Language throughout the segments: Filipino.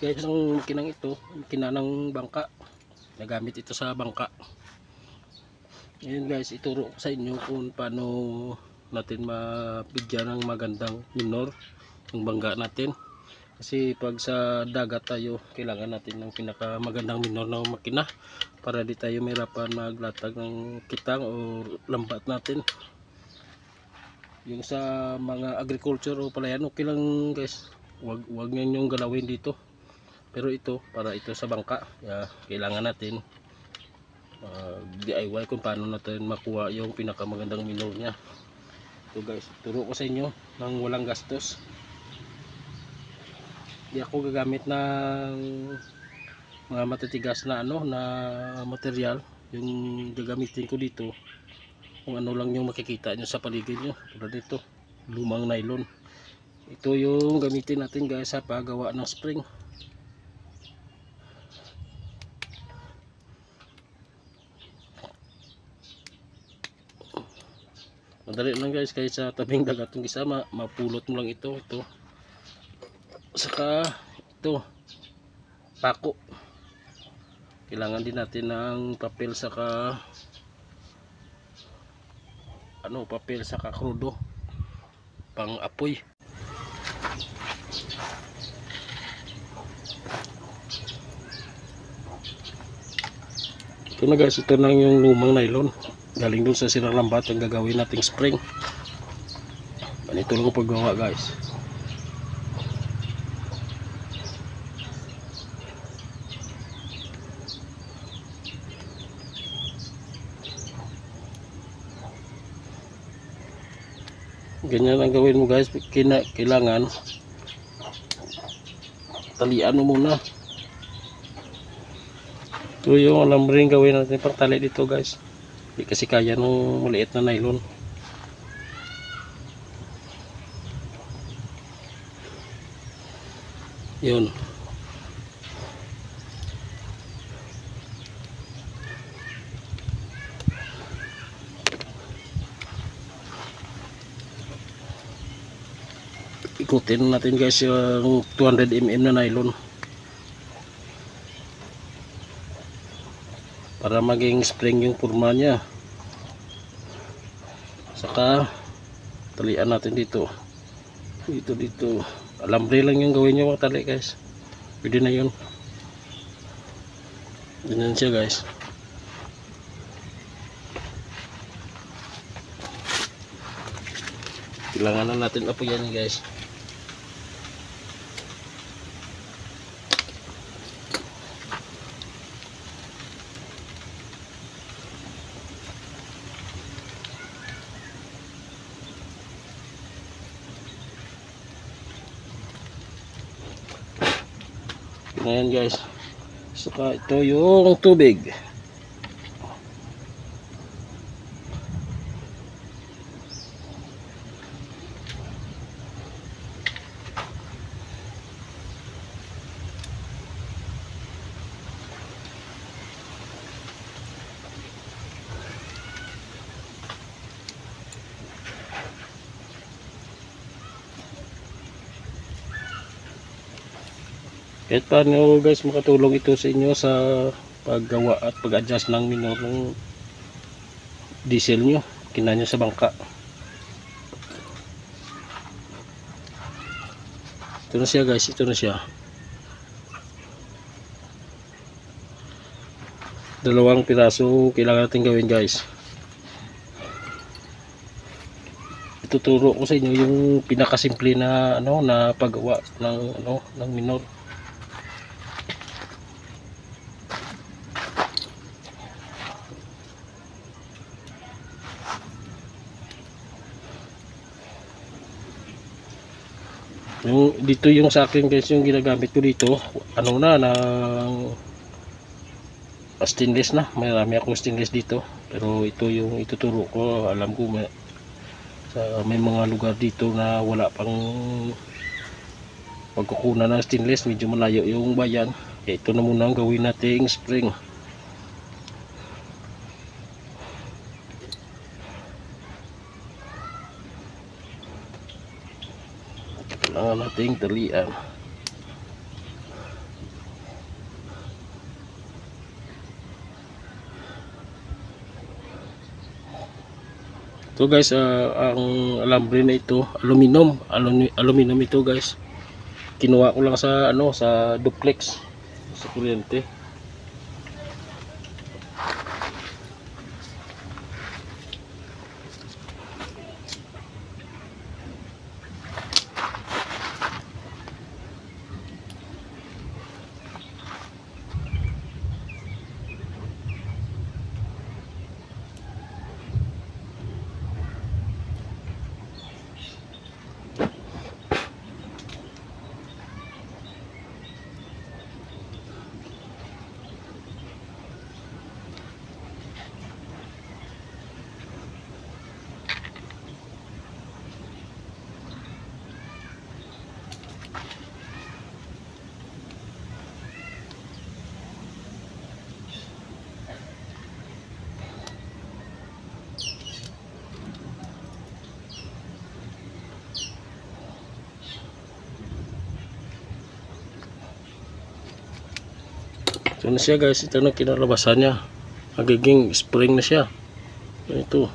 guys ang makinang ito makina ng bangka. Nagamit ito sa bangka. Ngayon guys ituro ko sa inyo kung paano natin mabigyan ng magandang minor yung bangga natin. Kasi pag sa dagat tayo kailangan natin ng pinaka magandang minor na makina para di tayo mahirapan maglatag ng kitang o lambat natin. Yung sa mga agriculture o palayan okay lang guys. Wag wag niyo yung galawin dito pero ito para ito sa bangka kaya kailangan natin uh, DIY kung paano natin makuha yung pinakamagandang minor niya. Ito guys turo ko sa inyo ng walang gastos. Di ako gagamit ng mga matitigas na ano na material. Yung gagamitin ko dito kung ano lang yung makikita nyo sa paligid nyo. Tulad dito lumang nylon. Ito yung gamitin natin guys sa paggawa ng spring madali lang guys kahit sa tabing dagat yung isama mapulot mo lang ito ito. Saka ito pako. Kailangan din natin ng papel saka ano papel saka krudo. Pang apoy. Ito na guys ito na yung lumang nylon galing dun sa sirang lambat ang gagawin nating spring. Ganito lang ang paggawa guys. Ganyan ang gawin mo guys. Kina, kailangan talian mo muna. Ito yung alam rin gawin natin pang tali dito guys hindi kasi kaya nung maliit na nylon. Yun. Ikutin natin guys yung 200mm na nylon para maging spring yung forma niya. Saka talian natin dito. Dito dito. Alambre lang yung gawin nyo mga guys. Pwede na yun. Ganyan siya guys. Kailangan na natin apoyan guys Ayan guys. Saka ito yung tubig. Kahit paano guys makatulong ito sa inyo sa paggawa at pag-adjust ng minor ng diesel nyo. Kina nyo sa bangka. Ito na siya guys, ito na siya. Dalawang piraso kailangan natin gawin guys. Ituturo ko sa inyo yung pinakasimple na ano na paggawa ng ano ng minor. Yung dito yung sa akin guys yung ginagamit ko dito ano na ng stainless na. Marami akong stainless dito. Pero ito yung ituturo ko. Alam ko may, sa, may mga lugar dito na wala pang pagkukunan ng stainless. Medyo malayo yung bayan. Ito na muna ang gawin nating spring ang ating talian So guys, uh, ang alambre na ito, aluminum, alum, aluminum ito guys. Kinuha ko lang sa ano, sa duplex sa kuryente. Ito na siya guys? Ito na kinalabasan niya. Magiging spring na siya. Ito.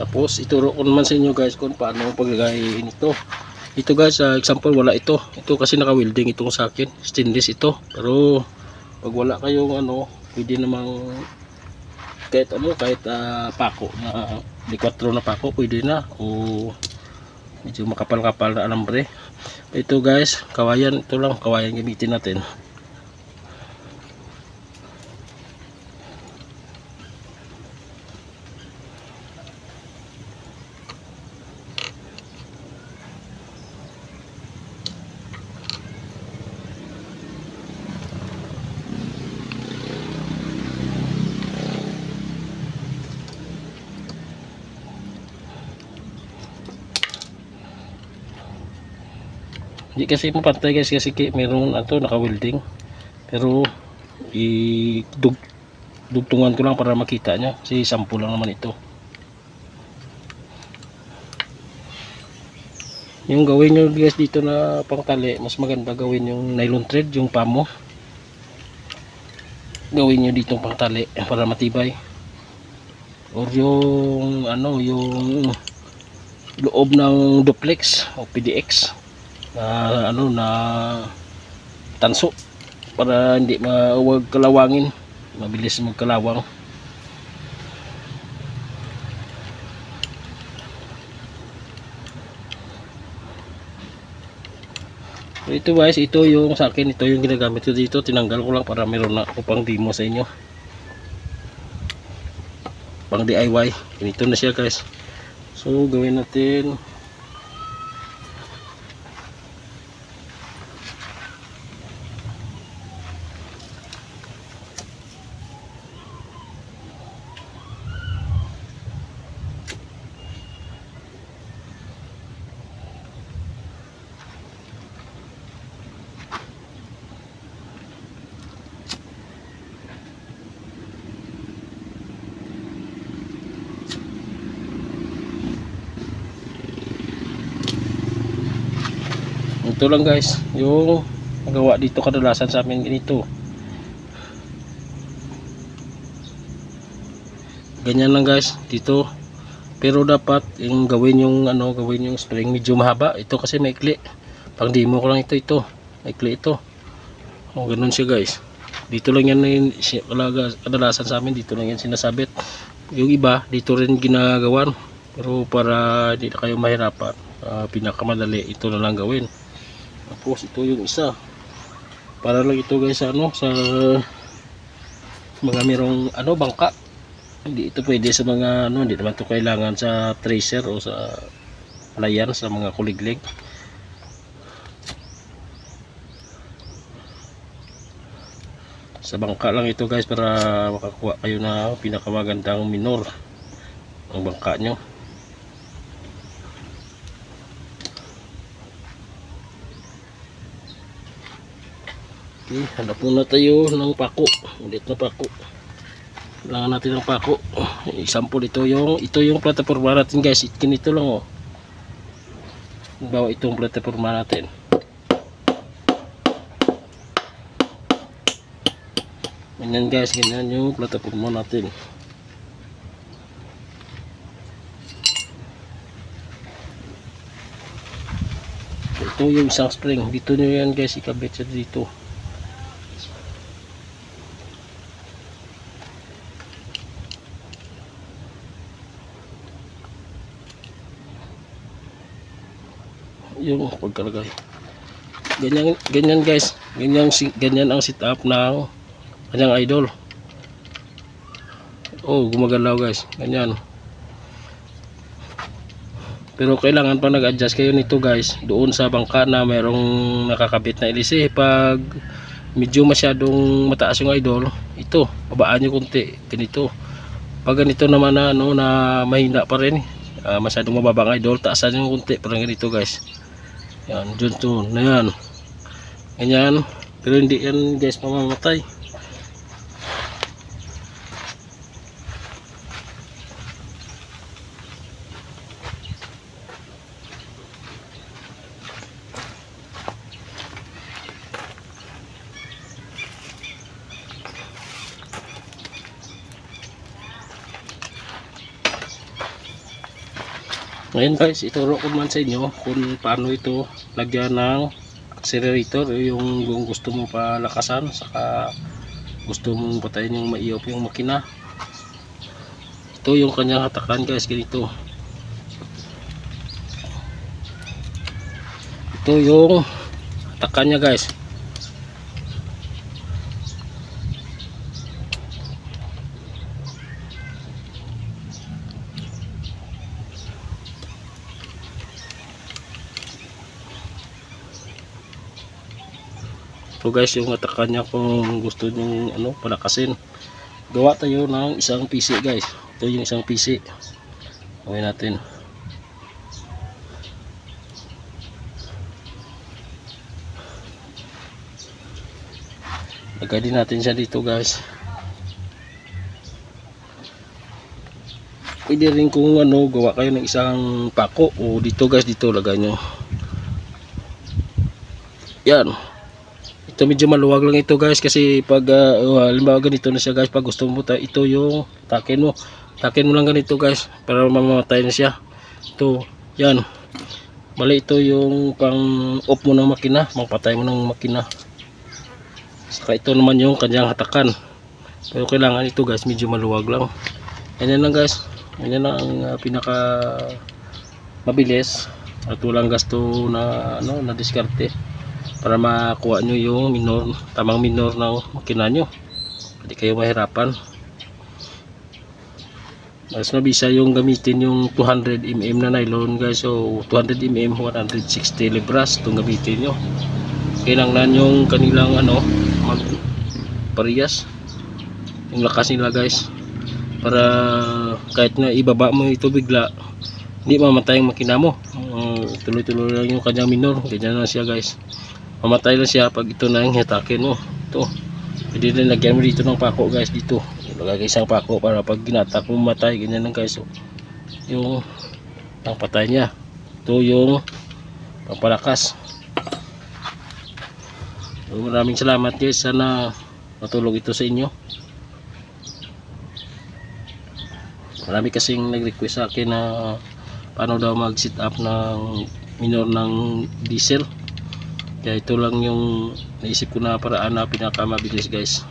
Tapos ituro ko naman sa inyo guys kung paano paggagayin ito. Ito guys, sa example wala ito. Ito kasi naka-welding itong sa akin. Stainless ito. Pero pag wala kayong ano, pwede namang kahit ano, kahit ah, pako na di 4 na pako, pwede na. O medyo makapal-kapal na alambre. Ito guys, kawayan. Ito lang, kawayan gamitin natin. Hindi kasi mapantay guys kasi meron ato naka-welding. Pero i dug dugtungan ko lang para makita niya kasi sample lang naman ito. Yung gawin nyo guys dito na pangtali, mas maganda gawin yung nylon thread, yung pamo. Gawin nyo dito pangtali para matibay. Or yung ano, yung loob ng duplex o PDX na ano na tanso para hindi mawag kalawangin mabilis magkalawang. Ito guys ito yung sa akin. Ito yung ginagamit ko dito. Tinanggal ko lang para meron na ako pang demo sa inyo. Pang DIY ganito na siya guys. So gawin natin ito lang guys. Yung nagawa dito kadalasan sa amin ganito. Ganyan lang guys dito. Pero dapat yung gawin yung ano gawin yung spring medyo mahaba. Ito kasi maikli. Pang demo ko lang ito ito. Maikli ito. O ganun siya guys. Dito lang yan na yun, si- kalaga- kadalasan sa amin dito lang yan sinasabit. Yung iba dito rin ginagawan. Pero para hindi kayo mahirapan ah, pinakamadali ito na lang gawin tapos ito yung isa. Para lang ito guys sa ano sa mga merong ano bangka. Hindi ito pwede sa mga ano hindi naman ito kailangan sa tracer o sa layan sa mga kuliglig. Sa bangka lang ito guys para makakuha kayo na pinakamagandang minor ang bangka nyo Okay, hanap muna tayo ng pako. Ulit na pako. Kailangan natin ng pako. Example ito yung ito yung plataforma natin guys. Ganito lang oh. Bawa itong plataforma natin. Ganyan guys, ganyan yung plataforma natin. Ito yung isang spring. Dito nyo yan guys, ikabit siya dito. Yung pagkalagay. Ganyan, ganyan guys. Ganyan, ganyan ang setup ng kanyang idol. Oh, gumagalaw guys. Ganyan. Pero kailangan pa nag-adjust kayo nito guys doon sa bangka na mayroong nakakabit na ilisi. Pag medyo masyadong mataas yung idol, ito, babaan nyo konti. Ganito. Pag ganito naman na, ano, na mahina pa rin, ah, masyadong mababa ang idol, taasan nyo konti. Parang ganito guys. Yan, dyan to. Na yan. Ganyan. Pero hindi yan guys mamamatay. Ngayon guys, ituro ko man sa inyo kung paano ito lagyan ng accelerator yung, yung gusto mo palakasan saka gusto mong patayin yung maiop yung makina. Ito yung kanyang hatakan guys ganito. Ito yung hatakan niya guys guys yung hatakan niya kung gusto nyo ano, palakasin. Gawa tayo ng isang PC guys. Ito yung isang PC gawin natin. Lagay natin siya dito guys. Pwede rin kung ano gawa kayo ng isang pako o dito guys dito lagay nyo yan ito medyo maluwag lang ito guys kasi pag uh, halimbawa ganito na siya guys pag gusto mo ito yung takin mo. Takin mo lang ganito guys para mamamatay na siya. Ito yan. Bali ito yung pang off mo ng makina mapatay mo ng makina. Saka ito naman yung kanyang hatakan. Pero kailangan ito guys medyo maluwag lang. Ganyan lang guys. Ganyan lang ang uh, pinaka mabilis at walang gasto na ano na diskarte para makuha nyo yung minor tamang minor ng makina nyo. Hindi kayo mahirapan. Mas mabisa yung gamitin yung 200mm na nylon guys. So 200mm 160 libras itong gamitin nyo. Kailangan yung kanilang ano mag parehas yung lakas nila guys. Para kahit na ibaba mo ito bigla hindi mamatay yung makina mo. Uh, tuloy-tuloy lang yung kanyang minor. Ganyan na siya guys mamatay na siya pag ito na yung hitakin mo ito. Pwede rin lagyan mo dito ng pako guys dito. Lagay isang pako para pag ginatak mo matay ganyan lang guys so, yung ang patay niya. Ito yung pampalakas. So, maraming salamat guys sana matulog ito sa inyo. Marami kasing nag request sa akin na paano daw mag set up ng minor ng diesel kaya ito lang yung naisip ko na paraan na pinakamabilis guys.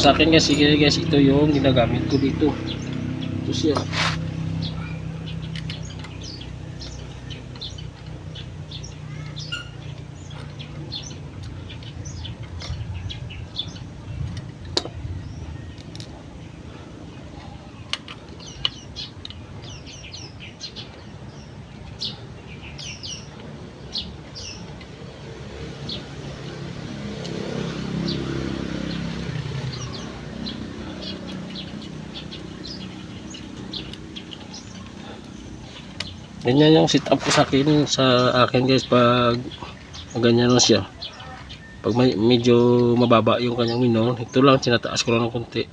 Sa akin kasi guys ito yung ginagamit ko dito. Ito siya Ganyan yung sit up ko sa akin, sa akin guys pag ganyan lang siya. Pag may, medyo mababa yung kanyang minor, ito lang tinataas ko lang ng konti.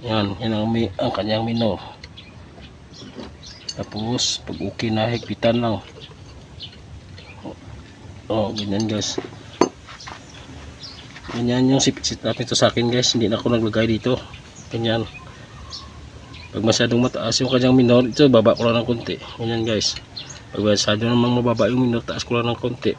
Yan, yan ang, mi- ang kanyang minor. Tapos pag okay na higpitan lang. Oh, ganyan guys. Ganyan yung sipit-sit up ito sa akin guys. Hindi na ako naglagay dito. Ganyan. Pag masyadong mataas yung kanyang minor, ito baba ko lang ng konti. Ganyan guys. Pag masyado namang mababa yung minor, taas ko lang ng konti.